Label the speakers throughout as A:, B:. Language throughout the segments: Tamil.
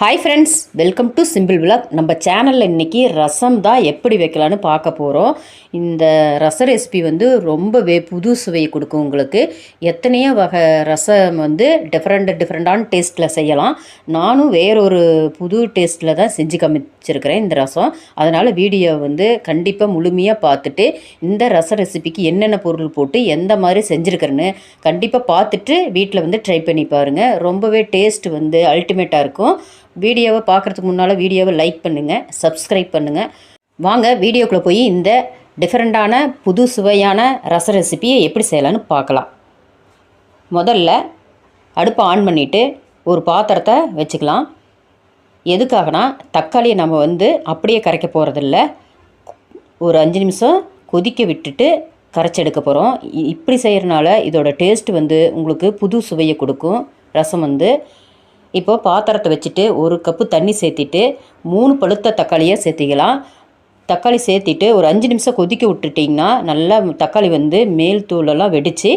A: Hi friends welcome to simple vlog நம்ம சேனலில் இன்றைக்கி ரசம் தான் எப்படி வைக்கலான்னு பார்க்க போகிறோம் இந்த ரச ரெசிபி வந்து ரொம்பவே புது சுவையை கொடுக்கும் உங்களுக்கு. எத்தனையோ வகை ரசம் வந்து டிஃப்ரெண்ட் டிஃப்ரெண்ட்டான டேஸ்ட்டில் செய்யலாம். நானும் வேறொரு புது டேஸ்ட்டில் தான் செஞ்சு காமிச்சிருக்கிறேன் இந்த ரசம். அதனால் வீடியோ வந்து கண்டிப்பாக முழுமையாக பார்த்துட்டு இந்த ரச ரெசிபிக்கு என்னென்ன பொருள் போட்டு எந்த மாதிரி செஞ்சுருக்கிறேன்னு கண்டிப்பாக பார்த்துட்டு வீட்டில் வந்து ட்ரை பண்ணி பாருங்கள் ரொம்பவே டேஸ்ட் வந்து அல்டிமேட்டாக இருக்கும். வீடியோவை பார்க்குறதுக்கு முன்னால் வீடியோவை லைக் பண்ணுங்கள் சப்ஸ்கிரைப் பண்ணுங்கள் வாங்க வீடியோக்குள்ளே போய் இந்த டிஃப்ரெண்ட்டான புது சுவையான ரச ரெசிபியை எப்படி செய்யலான்னு பார்க்கலாம். முதல்ல அடுப்பை ஆன் பண்ணிவிட்டு ஒரு பாத்திரத்தை வச்சுக்கலாம். எதுக்காகனா தக்காளியை நம்ம வந்து அப்படியே கரைக்க போகிறதில்ல ஒரு அஞ்சு நிமிஷம் கொதிக்க விட்டுட்டு கரைச்செடுக்க போகிறோம் இப்படி செய்கிறனால இதோட டேஸ்ட் வந்து உங்களுக்கு புது சுவையை கொடுக்கும். ரசம் வந்து இப்போ பாத்திரத்தை வச்சுட்டு ஒரு கப்பு தண்ணி சேர்த்திட்டு மூணு பழுத்த தக்காளியை சேர்த்திக்கலாம். தக்காளி சேர்த்திட்டு ஒரு அஞ்சு நிமிஷம் கொதிக்க விட்டுட்டிங்கன்னா நல்லா தக்காளி வந்து மேல் தூளெல்லாம் வெடித்து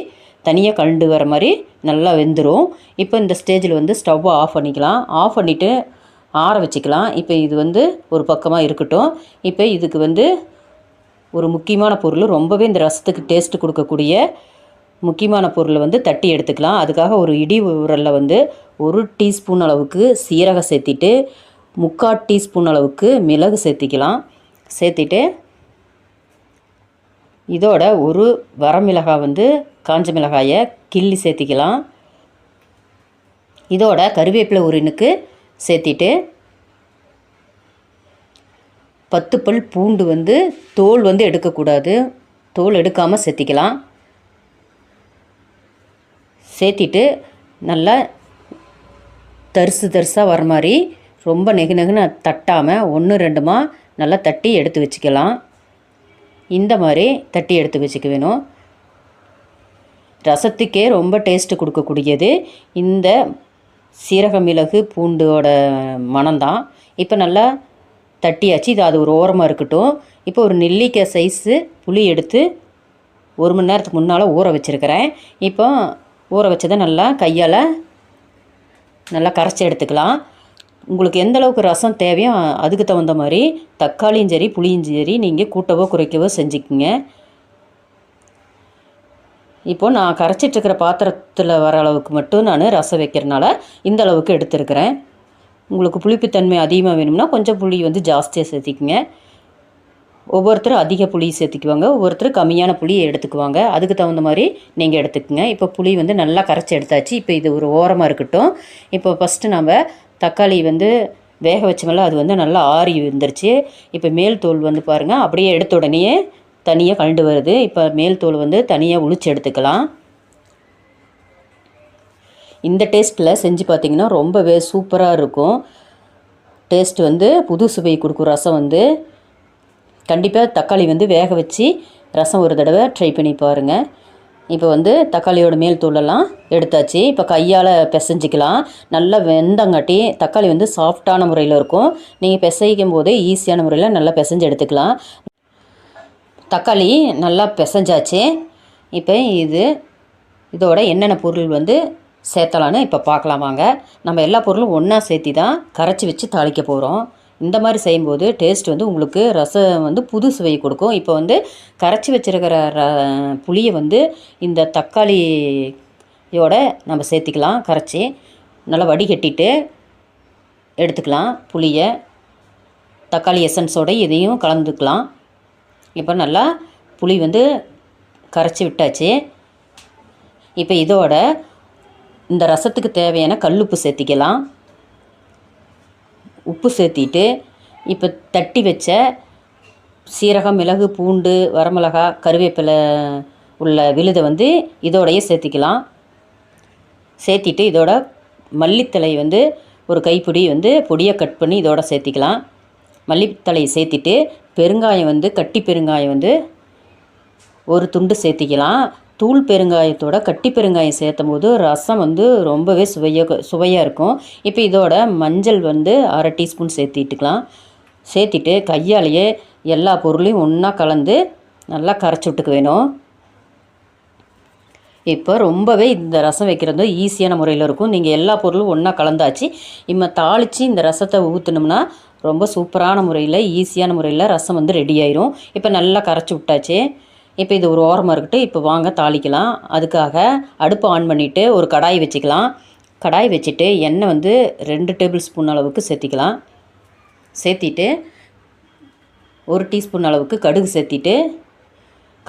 A: தனியாக கண்டு வர மாதிரி நல்லா வெந்துடும் இப்போ இந்த ஸ்டேஜில் வந்து ஸ்டவ்வை ஆஃப் பண்ணிக்கலாம். ஆஃப் பண்ணிவிட்டு ஆற வச்சுக்கலாம். இப்போ இது வந்து ஒரு பக்கமாக இருக்கட்டும். இப்போ இதுக்கு வந்து ஒரு முக்கியமான பொருள். ரொம்பவே இந்த ரசத்துக்கு டேஸ்ட்டு கொடுக்கக்கூடிய முக்கியமான பொருளை வந்து தட்டி எடுத்துக்கலாம். அதுக்காக ஒரு இடி உரலில் வந்து ஒரு டீஸ்பூன் அளவுக்கு சீரகம் சேர்த்திட்டு முக்கால் டீஸ்பூன் அளவுக்கு மிளகு சேர்த்திக்கலாம். சேர்த்திட்டு இதோட ஒரு வரமிளகாய் வந்து காஞ்ச மிளகாயை கிள்ளி சேர்த்திக்கலாம். இதோட கருவேப்பிலை உரினுக்கு சேர்த்திட்டு பத்து பல் பூண்டு வந்து தோல் வந்து எடுக்கக்கூடாது. தோல் எடுக்காமல் சேர்த்திக்கலாம். சேர்த்திட்டு நல்லா தரிசு தரிசாக வர மாதிரி ரொம்ப நெகு நெகுன்னு தட்டாமல் ஒன்று ரெண்டுமா நல்லா தட்டி எடுத்து வச்சுக்கலாம். இந்த மாதிரி தட்டி எடுத்து வச்சுக்க வேணும். ரசத்துக்கே ரொம்ப டேஸ்ட்டு கொடுக்கக்கூடியது. இந்த சீரக மிளகு பூண்டோட மனம்தான் இப்போ நல்லா தட்டியாச்சு. இது அது ஒரு ஓரமாக இருக்கட்டும். இப்போ ஒரு நெல்லிக்காய் சைஸு புளி எடுத்து ஒரு மணி நேரத்துக்கு முன்னால் ஊற வச்சுருக்கிறேன். இப்போ ஊற வச்சதை நல்லா கையால் நல்லா கரைச்சி எடுத்துக்கலாம். உங்களுக்கு எந்த அளவுக்கு ரசம் தேவையோ அதுக்கு தகுந்த மாதிரி தக்காளியும் சரி புளியும் சரி நீங்கள் கூட்டவோ குறைக்கவோ செஞ்சுக்கிங்க. இப்போது நான் கரைச்சிட்ருக்கிற பாத்திரத்தில் வர அளவுக்கு மட்டும் நான் ரசம் வைக்கிறனால இந்த அளவுக்கு எடுத்துருக்கிறேன். உங்களுக்கு புளிப்புத்தன்மை அதிகமாக வேணும்னா கொஞ்சம் புளி வந்து ஜாஸ்தியாக சேர்த்திக்கிங்க. ஒவ்வொருத்தரும் அதிக புளி சேர்த்துக்குவாங்க ஒவ்வொருத்தர் கம்மியான புளியை எடுத்துக்குவாங்க. அதுக்கு தகுந்த மாதிரி நீங்கள் எடுத்துக்கோங்க. இப்போ புளி வந்து நல்லா கரைச்சி எடுத்தாச்சு. இப்போ இது ஒரு ஓரமாக இருக்கட்டும். இப்போ ஃபஸ்ட்டு நம்ம தக்காளி வந்து வேக வச்சோம்ல அது வந்து நல்லா ஆறி வந்துருச்சு. இப்போ மேல் தோல் வந்து பாருங்கள் அப்படியே எடுத்த உடனே தனியாக கழண்டு வருது. இப்போ மேல் தோல் வந்து தனியாக உளிச்சு எடுத்துக்கலாம். இந்த டேஸ்ட்டில் செஞ்சு பார்த்திங்கன்னா ரொம்பவே சூப்பராக இருக்கும். டேஸ்ட் வந்து புது சுவை கொடுக்கும் ரசம் வந்து. கண்டிப்பாக தக்காளி வந்து வேக வச்சு ரசம் ஒரு தடவை ட்ரை பண்ணி பாருங்கள் இப்போ வந்து தக்காளியோட மேல் தூளெல்லாம் எடுத்தாச்சு. இப்போ கையால் பிசைஞ்சிக்கலாம். நல்லா வெந்தங்காட்டி தக்காளி வந்து சாஃப்டான முறையில் இருக்கும். நீங்கள் பிசைக்கும் போதே ஈஸியான முறையில் நல்லா பிசைஞ்சு எடுத்துக்கலாம். தக்காளி நல்லா பிசைஞ்சாச்சு. இப்போ இது இதோட என்னென்ன பொருள் வந்து சேர்த்தலான்னு இப்போ பார்க்கலாம் வாங்க. நம்ம எல்லா பொருளும் ஒன்றா சேர்த்தி தான் கரைச்சி வச்சு தாளிக்க போகிறோம் இந்த மாதிரி செய்யும்போது டேஸ்ட் வந்து உங்களுக்கு ரசம் வந்து புது சுவையை கொடுக்கும். இப்போ வந்து கரைச்சி வச்சுருக்கிற ர புளியை வந்து இந்த தக்காளியோட நம்ம சேர்த்திக்கலாம் கரைச்சி. நல்லா வடிகட்டிட்டு எடுத்துக்கலாம் புளியை. தக்காளி எசன்ஸோட இதையும் கலந்துக்கலாம். இப்போ நல்லா புளி வந்து கரைச்சி விட்டாச்சு. இப்போ இதோட இந்த ரசத்துக்கு தேவையான கல்லுப்பு சேர்த்திக்கலாம். உப்பு சேர்த்திட்டு இப்போ தட்டி வச்ச சீரகம் மிளகு பூண்டு வரமிளகா கருவேப்பிலை உள்ள விழுதை வந்து இதோடையே சேர்த்திக்கலாம். சேர்த்திட்டு இதோட மல்லித்தலை வந்து ஒரு கைப்பிடி வந்து பொடியை கட் பண்ணி இதோட சேர்த்திக்கலாம். மல்லித்தலையை சேர்த்திட்டு பெருங்காயம் வந்து கட்டி பெருங்காயம் வந்து ஒரு துண்டு சேர்த்திக்கலாம். தூள் பெருங்காயத்தோட கட்டி பெருங்காயம் சேர்த்தும் போது ரசம் வந்து ரொம்பவே சுவையாக சுவையாக இருக்கும். இப்போ இதோட மஞ்சள் வந்து அரை டீஸ்பூன் சேர்த்திட்டுக்கலாம். சேர்த்திட்டு கையாலேயே எல்லா பொருளையும் ஒன்றா கலந்து நல்லா கரைச்சி விட்டுக்க வேணும். இப்போ ரொம்பவே இந்த ரசம் வைக்கிறது ஈஸியான முறையில் இருக்கும். நீங்கள் எல்லா பொருளும் ஒன்றா கலந்தாச்சு இம்ம தாளித்து இந்த ரசத்தை ஊற்றினோம்னா ரொம்ப சூப்பரான முறையில் ஈஸியான முறையில் ரசம் வந்து ரெடி ஆயிரும். இப்போ நல்லா கரைச்சி விட்டாச்சு. இப்போ இது ஒரு ஓரமாக இருக்கட்டும். இப்போ வாங்க தாளிக்கலாம். அதுக்காக அடுப்பு ஆன் பண்ணிவிட்டு ஒரு கடாய் வச்சுக்கலாம். கடாய் வச்சுட்டு எண்ணெய் வந்து ரெண்டு டேபிள் ஸ்பூன் அளவுக்கு சேர்த்திக்கலாம். சேர்த்திட்டு ஒரு டீஸ்பூன் அளவுக்கு கடுகு சேர்த்திட்டு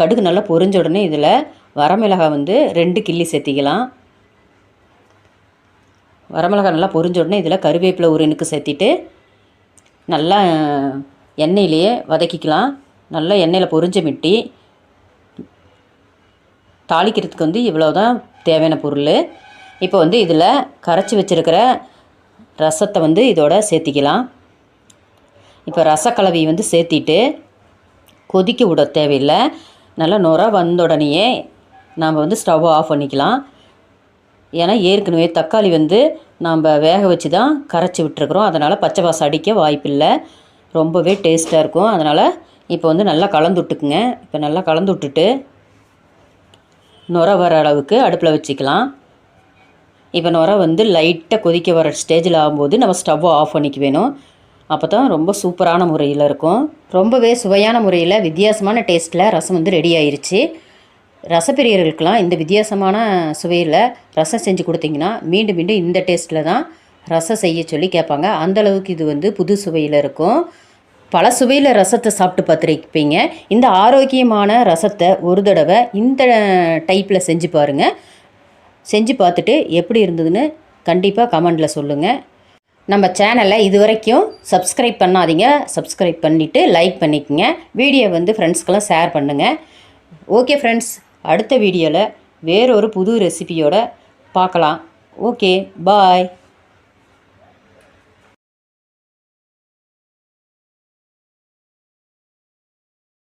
A: கடுகு நல்லா பொரிஞ்ச உடனே இதில் வரமிளகாய் வந்து ரெண்டு கிள்ளி சேர்த்திக்கலாம். வரமிளகாய் நல்லா பொரிஞ்ச உடனே இதில் கருவேப்பிலை ஒரு சேர்த்திட்டு நல்லா எண்ணெயிலேயே வதக்கிக்கலாம். நல்லா எண்ணெயில் பொரிஞ்ச மிட்டி தாளிக்கிறதுக்கு வந்து இவ்வளோ தான் தேவையான பொருள். இப்போ வந்து இதில் கரைச்சி வச்சுருக்கிற ரசத்தை வந்து இதோட சேர்த்திக்கலாம். இப்போ ரசக்கலவையை வந்து சேர்த்திட்டு கொதிக்க விட தேவையில்லை. நல்லா நுர வந்த உடனேயே நாம் வந்து ஸ்டவ்வை ஆஃப் பண்ணிக்கலாம். ஏன்னா ஏற்கனவே தக்காளி வந்து நாம் வேக வச்சு தான் கரைச்சி விட்டுருக்குறோம். அதனால் பச்சை வாசம் அடிக்க வாய்ப்பில்லை. ரொம்பவே டேஸ்ட்டாக இருக்கும். அதனால் இப்போ வந்து நல்லா கலந்து விட்டுக்குங்க. இப்போ நல்லா கலந்து விட்டுட்டு நுர வர அளவுக்கு அடுப்பில் வச்சுக்கலாம். இப்போ நுர வந்து லைட்டாக கொதிக்க வர ஸ்டேஜில் ஆகும்போது நம்ம ஸ்டவ்வை ஆஃப் பண்ணிக்க வேணும். அப்போ தான் ரொம்ப சூப்பரான முறையில் இருக்கும். ரொம்பவே சுவையான முறையில் வித்தியாசமான டேஸ்ட்டில் ரசம் வந்து ரெடி ஆயிடுச்சு ரசப்பிரியர்களுக்கெல்லாம் இந்த வித்தியாசமான சுவையில் ரசம் செஞ்சு கொடுத்தீங்கன்னா மீண்டும் மீண்டும் இந்த டேஸ்ட்டில் தான் ரசம் செய்ய சொல்லி கேட்பாங்க. அந்தளவுக்கு இது வந்து புது சுவையில் இருக்கும். பல சுவையில் ரசத்தை சாப்பிட்டு பார்த்துருப்பீங்க. இந்த ஆரோக்கியமான ரசத்தை ஒரு தடவை இந்த டைப்பில் செஞ்சு பாருங்கள் செஞ்சு பார்த்துட்டு எப்படி இருந்ததுன்னு கண்டிப்பாக கமெண்டில் சொல்லுங்கள் நம்ம சேனலை இது வரைக்கும் சப்ஸ்கிரைப் பண்ணாதீங்க. சப்ஸ்கிரைப் பண்ணிவிட்டு லைக் பண்ணிக்கோங்க. வீடியோ வந்து ஃப்ரெண்ட்ஸ்க்கெல்லாம் ஷேர் பண்ணுங்கள் ஓகே ஃப்ரெண்ட்ஸ் அடுத்த வீடியோவில் வேறொரு புது ரெசிபியோடு பார்க்கலாம். Okay bye